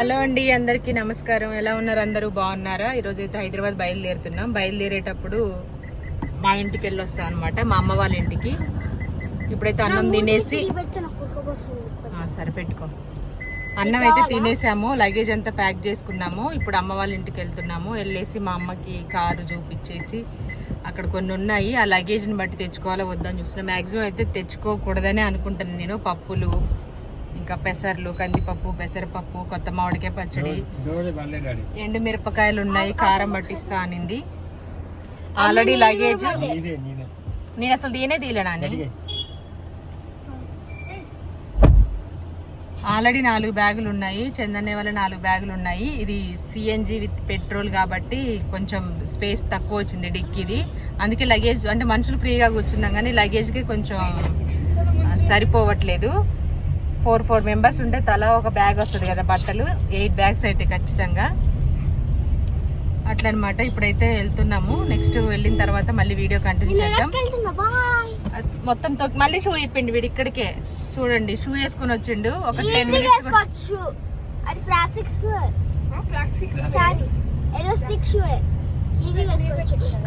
Hello అండి అందరికీ నమస్కారం. ఎలా ఉన్నారు అందరూ? బాగున్నారా? ఈరోజు అయితే హైదరాబాద్ బయలుదేరుతున్నాం. బయలుదేరేటప్పుడు మా ఇంటికి వెళ్ళి వస్తాం అనమాట మా అమ్మ వాళ్ళ ఇంటికి. ఇప్పుడైతే అన్నం తినేసి సరే పెట్టుకో. అన్నం అయితే తినేసాము. లగేజ్ అంతా ప్యాక్ చేసుకున్నాము. ఇప్పుడు అమ్మ వాళ్ళ ఇంటికి వెళ్తున్నాము వెళ్ళేసి మా అమ్మకి కారు చూపించేసి అక్కడ కొన్ని ఉన్నాయి. ఆ లగేజ్ని బట్టి తెచ్చుకోవాలో వద్దని చూస్తున్నా. మ్యాక్సిమం అయితే తెచ్చుకోకూడదని అనుకుంటాను నేను. పప్పులు ఇంకా పెసర్లు కందిపప్పు పెసరపప్పు కొత్త మామిడికాయ పచ్చడి. ఎండు మిరపకాయలు ఉన్నాయి కారం పట్టిస్తా అనింది. ఆల్రెడీ లగేజ్ నేను అసలు దీనే తీయలేనా ఆల్రెడీ నాలుగు బ్యాగులు ఉన్నాయి. చందనే వల్ల నాలుగు బ్యాగులు ఉన్నాయి. ఇది సిఎన్జి విత్ పెట్రోల్ కాబట్టి కొంచెం స్పేస్ తక్కువ వచ్చింది డిక్కీది అందుకే లగేజ్ అంటే మనుషులు ఫ్రీగా కూర్చున్నాం కానీ లగేజ్కి కొంచెం సరిపోవట్లేదు. ఫోర్ ఫోర్ మెంబర్స్ ఉంటే తలా ఒక బ్యాగ్ వస్తుంది కదా బట్టలు. ఎయిట్ బ్యాగ్స్ అయితే ఖచ్చితంగా. అట్లనమాట ఇప్పుడైతే వెళ్తున్నాము. నెక్స్ట్ వెళ్ళిన తర్వాత మళ్ళీ వీడియో కంటిన్యూ చేద్దాం. మొత్తం తొక్కి మళ్ళీ షూ ఇప్పిండి వీడు ఇక్కడికే. చూడండి షూ వేసుకుని వచ్చిండు. ఒక టెన్ మినిట్స్ వేసుకోవచ్చు అది ప్లాస్టిక్ షూ.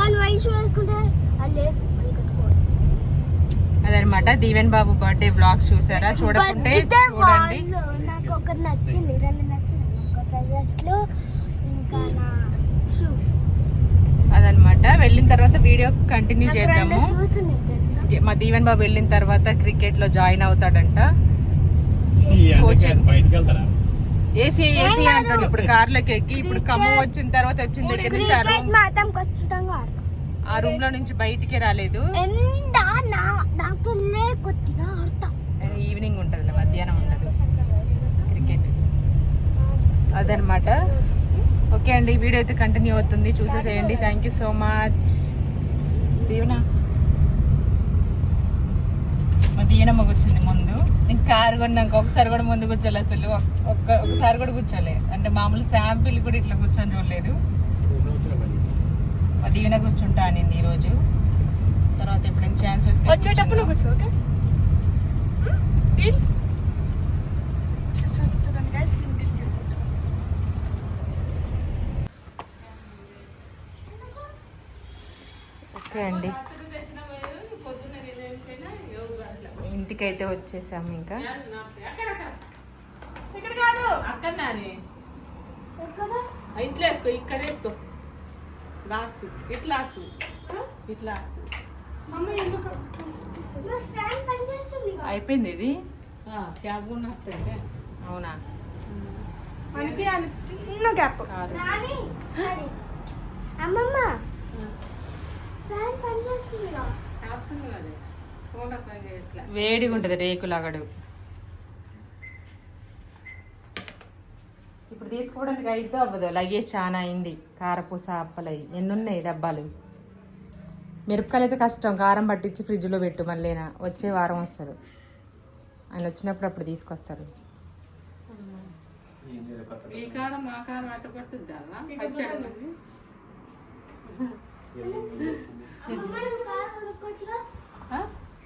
కానీ వైట్ వేసుకుంటే అది లేదు. అదనమాట. దీవెన్ బాబు బర్త్డే బ్లాగ్ చూసారా? చూడకుంటే చూడండి. వాళ్ళు నాకు ఒకటి నచ్చింది. రెండు నచ్చింది. కొత్త డ్రెస్లు ఇంకా నా షూస్ అదనమాట. వెళ్ళిన తర్వాత వీడియో కంటిన్యూ చేద్దాము. మా దీవెన్ బాబు వెళ్ళిన తర్వాత క్రికెట్లో జాయిన్ అవుతాడంట. కోచింగ్ ఏసీ ఏసీ అంటాడు. ఇప్పుడు కార్లోకి ఎక్కి ఇప్పుడు ఖమ్మం వచ్చిన తర్వాత వచ్చిన దగ్గర నుంచి ఆ రూమ్లో నుంచి బయటికే రాలేదు. ఈవినింగ్ ఉంటుంది మధ్యాహ్నం ఉండదు. క్రికెట్ అదనమాట ఓకే అండి వీడియో అయితే కంటిన్యూ అవుతుంది. చూసేసేయండి. Thank you so much Deevena. మా దీవెనమ్మ కూర్చుంది ముందు. నేను కారు కొన్నాక ఒకసారి కూడా ముందు కూర్చోలే అసలు. ఒక్క ఒకసారి కూడా కూర్చోలే. అంటే మామూలు శాంపిల్ కూడా ఇట్లా కూర్చొని చూడలేదు. దీవెన కూర్చుంటా అనింది ఈరోజు. తర్వాత ఎప్పుడైనా ఛాన్స్ వచ్చేటప్పుడు కూర్చో ఓకే? ఓకే అండి. ఇంటికైతే వచ్చేసాము ఇంకా. ఇక్కడ కాదు? అక్కడ నాని ఎక్కడ ఇంట్లో వేసుకో ఇక్కడ వేసుకో. లాస్ట్ ఇట్లా లాస్ట్ ఇట్లా. అయిపోయింది ఇది? వస్తాయి అవునా? మనకి చిన్న గ్యాప్. అమ్మమ్మ వేడిగా ఉంటుంది రేకులగడు. ఇప్పుడు తీసుకోవడానికి అయిద్దో అవ్వదు. లగేజ్ చాలా అయింది. కారపూస అప్పలై ఎన్ని ఉన్నాయి డబ్బాలు? మిరపకాయలు అయితే కష్టం. కారం పట్టించి ఫ్రిడ్జ్లో పెట్టు మళ్ళీనా. వచ్చే వారం వస్తారు. ఆయన వచ్చినప్పుడు అప్పుడు తీసుకొస్తారు. ఈ కారం మా కారం అట్ట పట్టుద్దా పచ్చడి అమ్మమ్మ నువ్వు కారు కొనుక్కోవచ్చుగా?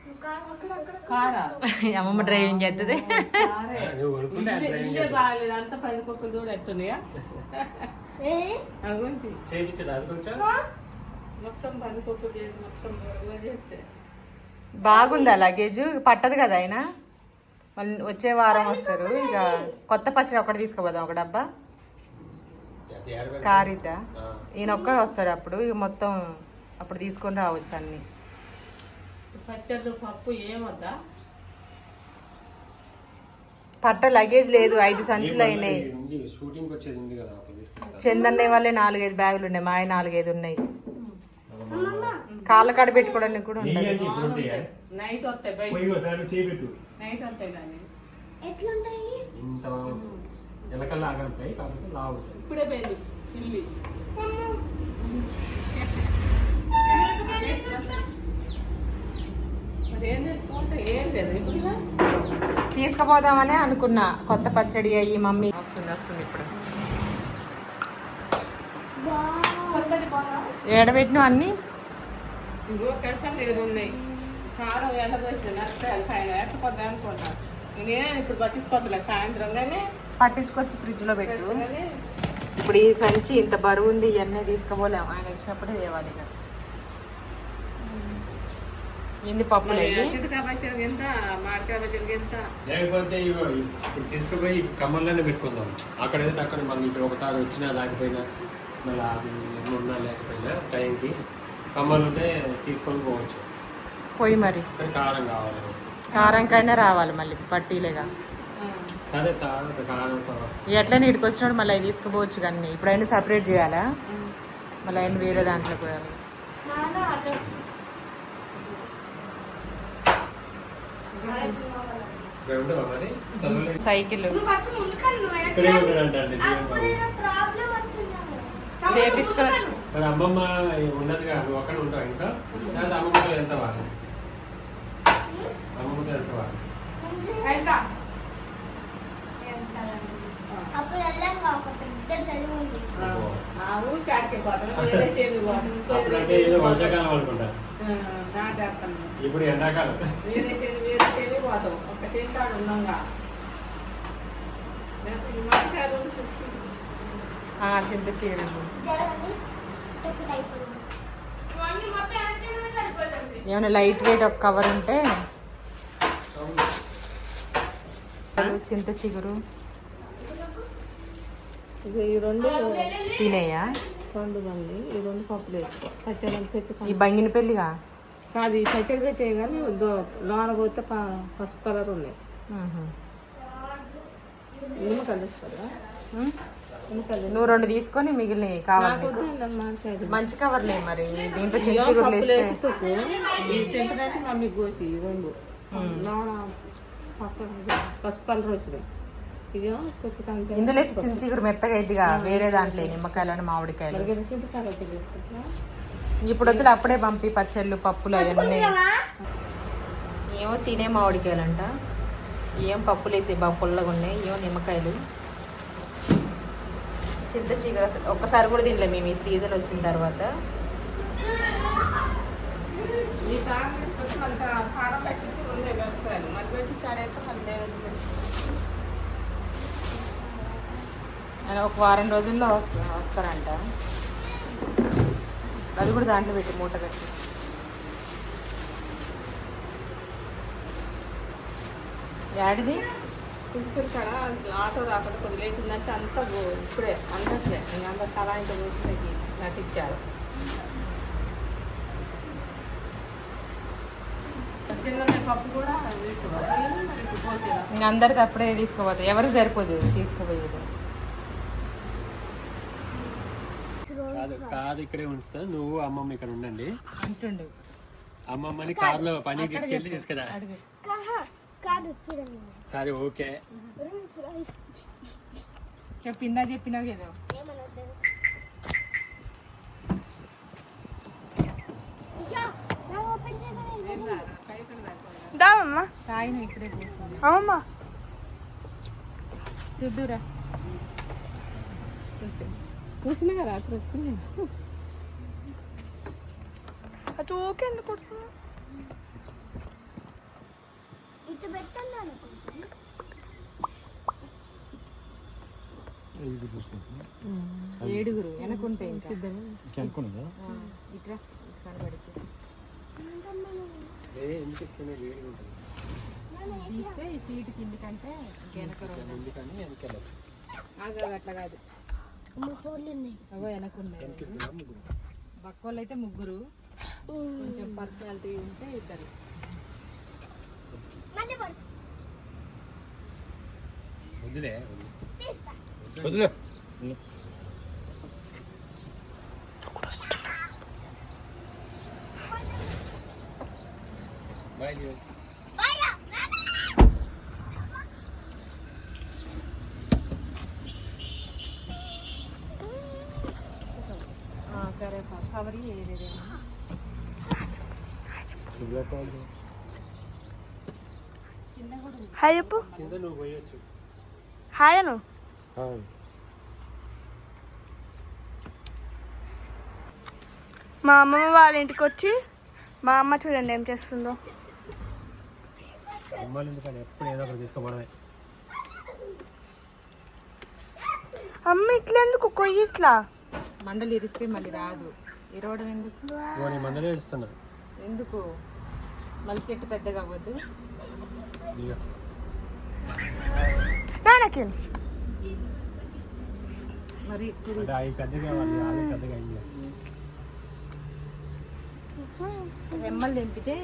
నువ్వు కారు కొనుక్కోవచ్చు. కారా అమ్మమ్మ డ్రైవింగ్ చేస్తుంది బాగాలేదు. అంత పది కుక్కలు ఎట్టున్నాయా? మొత్తం పది కుక్కలు చేసి మొత్తం చేస్తే. బాగుందా లగేజ్ పట్టదు కదా ఆయన మళ్ళీ వచ్చే వారం వస్తారు. ఇక కొత్త పచ్చడి ఒకటి తీసుకోపోదాం. ఒక డబ్బా. కారిత ఈయన ఒక్కడే వస్తాడు అప్పుడు. ఇక మొత్తం అప్పుడు తీసుకొని రావచ్చు అన్ని. పచ్చళ్ళు పప్పు ఏమొద్దా? పట్ట లగేజ్ లేదు ఐదు సంచులు అయినాయి. చందన్నే వాళ్ళే నాలుగైదు బ్యాగులు ఉన్నాయి మా ఆయన నాలుగైదు ఉన్నాయి. అమ్మమ్మ. కాళ్ళ కాడ పెట్టుకోవడానికి కూడా నీయండి ఇప్పుడు నైట్ వస్తాయి నైట్ వస్తాయి కానీ పోయింది మరి ఏం చేసుకుంటే ఏం లేదు ఇప్పుడు ఇక. తీసుకుపోదామని అనుకున్నా. కొత్త పచ్చడి అయ్యి మమ్మీ వస్తుంది వస్తుంది ఇప్పుడు. ఏడబెట్టిన అన్ని? కారం ఇప్పుడు పట్టించుకోవట్లే. సాయంత్రం కానీ పట్టించుకొచ్చి ఫ్రిడ్జ్లో పెట్టు ఇప్పుడు ఈ సంచి ఇంత బరువు ఉంది ఇవన్నీ తీసుకోపోలేము. ఆయన వచ్చినప్పుడే తేవాలి ఇక. ఎన్ని పప్పులు లేకపోతే ఇగో ఇప్పుడు తీసుకుపోయి ఖమ్మంలోనే పెట్టుకుందాం. అక్కడ ఏదైతే అక్కడ మనం ఇప్పుడు ఒకసారి వచ్చినా లేకపోయినా మళ్ళీ అది ఉన్నా లేకపోయినా టైంకి ఖమ్మంలో ఉంటే తీసుకొని పోవచ్చు. పోయి మరి. కానీ కారం కావాలి. కారంకైనా రావాలి మళ్ళీ పట్టీలేగా. సరే కారం సరే ఎట్లా నీటికి వచ్చినప్పుడు మళ్ళీ అవి తీసుకుపోవచ్చు కానీ ఇప్పుడైనా సపరేట్ చేయాలా? మళ్ళీ ఆయన వేరే దాంట్లో పోయాలి ఇక్కడ ఉండవా మరి చదవలే సైకిల్. చేపించుకోవచ్చు మరి అమ్మమ్మ ఉండదుగా నువ్వు అక్కడ ఉంటావు ఇంకా? లేదా అమ్మమ్మతో వెళ్తావా అమ్మమ్మతో వెళ్తావా ఇప్పుడు ఎండాకాలం. పోతాం ఒక మామిడికాయలు తెచ్చి చింత చీర ఏమైనా లైట్ వెయిట్ ఒక కవర్ ఉంటే? చింత చిగురు ఇది ఈ రెండు తినేయా? రెండు బండి ఈ రెండు పప్పులు వేసుకో. ఈ బంగిన పెళ్ళిగా కాదు ఈ పచ్చడి తెచ్చాయి కానీ దో- లోన పోతే పసుపు కలర్ ఉన్నాయి నిమ్మకాయలు ఇస్తారా? నువ్వు రెండు తీసుకొని మిగిలినవి కావాలి మంచి కవర్లే మరి. దీంట్లో తింటున్నట్టు మమ్మీ కోసి రెండు. లోన పసుపు కలర్ వచ్చినాయి. ఇందులో చిన్న చిగురు మెత్తగా అయిద్దిగా. వేరే దాంట్లో నిమ్మకాయలు మామిడికాయలు. చింతకాయలు ఇప్పుడు వద్దులు అప్పుడే పంపి పచ్చళ్ళు పప్పులు అవన్నీ. ఏమో తినే మామిడికాయలంట. ఏం పప్పులు వేసే బాగా పుల్లగా ఉన్నాయి ఏమో నిమ్మకాయలు. చింత అసలు ఒక్కసారి కూడా తినలే మేము ఈ సీజన్ వచ్చిన తర్వాత. ఒక వారం రోజుల్లో వస్త- వస్తారంట. అది కూడా దాంట్లో పెట్టి మూట కట్టి యాడిది? చుట్టుపక్కల కాడ ఆటో రాకుండా కొద్ది లేట్ ఉందంటే అంతా ఇప్పుడే అందట్లే ఇంకా అంత తలా ఇంత చూసినకి నటించారు. చిన్న పప్పు కూడా తీసుకోవాలి మరి ఇప్పుడు పోసేదా ఇంక అందరికి అప్పుడే తీసుకోపోతాయి ఎవరికి సరిపోదు తీసుకుపోయేది? కాదు కాదు ఇక్కడే ఉంచుతా. నువ్వు అమ్మమ్మ ఇక్కడ ఉండండి. అంటుండు అమ్మమ్మని కార్లో పని తీసుకెళ్ళి తీసుకురా. కాదు సరే ఓకే. చెప్పు ఇందా చెప్పినావు ఏదో ఏమనొద్దు ఇయ్యా, నా ఓపెన్ చేయగానే దామమ్మా తాయిన అమ్మమ్మ చూద్దురా. చూసినా కదా రాత్రి? వచ్చింది అది ఊకే ఎందుకు కొడుతున్నా ఇటు పెట్టండి ఏడుగురు వెనకుంటే ఇంకా. ఆ, ఇట్రా కనబడితే తీస్తే ఈ సీటు కిందికంటే వెనక అట్లా కాదు. అవో వెనకున్నాయి. బక్కోళ్ళు అయితే ముగ్గురు. కొంచెం పర్సనాలిటీ ఉంటే ఇద్దరు. వద్దులే. బాయ్ కవర్ హాయ్ చెప్పు. హాయ్ అను. మా అమ్మమ్మ వాళ్ళ ఇంటికి వచ్చి మా అమ్మ చూడండి ఏం చేస్తుందో. అమ్మ ఇట్లా ఎందుకు కొయ్యి ఇట్లా? మండలు ఇరిస్తే మళ్ళీ రాదు. ఇరవడం ఎందుకు? ఇవన్నీ మండలే ఇస్తున్నా ఎందుకు? మళ్ళీ చెట్టు పెద్దగా అవ్వద్దు. ఇక. నాన్నకి మరి అంటే అవి పెద్దగా వాళ్ళు అవి పెద్దగా అయింది రెమ్మలు తెంపితే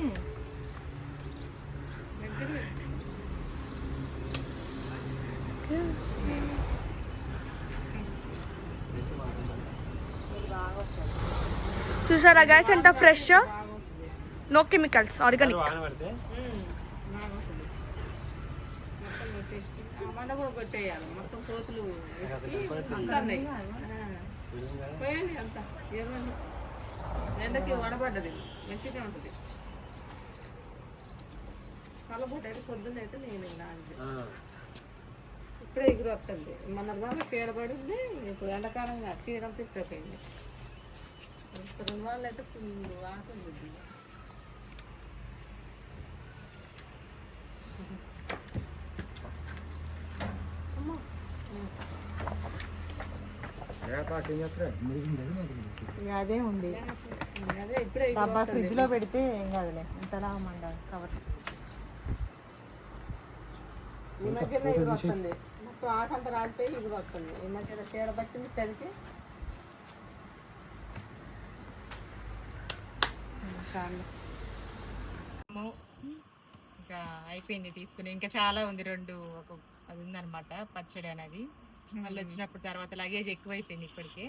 చూసారా గాయస్ ఎంత ఫ్రెష్ నో కెమికల్స్ ఆర్గానిక్ ఎండకి వడబడ్డది మంచిగా ఉంటుంది అయితే పొద్దున్న అయితే నేను ఇప్పుడే ఎగురు వస్తుంది. మన బాగా చీడ పడింది ఇప్పుడు ఎండాకాలంగా చీడ తెచ్చిపోయింది రెండు వాళ్ళు అయితే ఫుల్ వాసన ఉంది అదే ఉంది డబ్బా ఫ్రిడ్జ్లో పెడితే ఏం కాదులే ఇంతలా మండ కవర్ ఈ మధ్యలో ఇది వస్తుంది. మొత్తం ఆకంత రాలితే ఇది వస్తుంది. ఈ మధ్యలో చీడ పట్టింది చలికి చాలు. ఇంకా అయిపోయింది తీసుకుని. ఇంకా చాలా ఉంది రెండు ఒక అది ఉందన్నమాట పచ్చడి అనేది. మళ్ళీ వచ్చినప్పుడు తర్వాత లగేజ్ ఎక్కువైపోయింది ఇప్పటికే.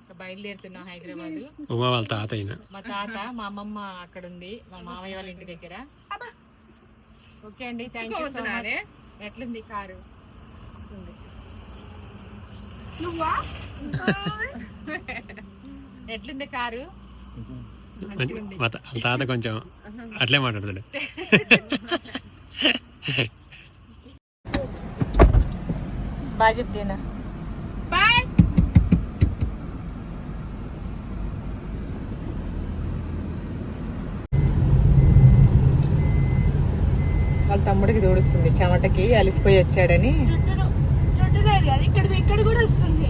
ఇంకా బయలుదేరుతున్నాం హైదరాబాద్. వాళ్ళ తాత మా తాత మా అమ్మమ్మ అక్కడ ఉంది. మా మామయ్య వాళ్ళ ఇంటి దగ్గర. ఓకే అండి థ్యాంక్ యూ సో మచ్ ఎట్లుంది కారు? ఉంది. ఎట్లుంది కారు? మా తాత కొంచెం అట్లే మాట్లాడతాడు. బాగా చెప్తేనా? వాళ్ళ తమ్ముడికి దూడుస్తుంది చెమటకి అలిసిపోయి వచ్చాడని. ఇక్కడ ఇక్కడ కూడా వస్తుంది.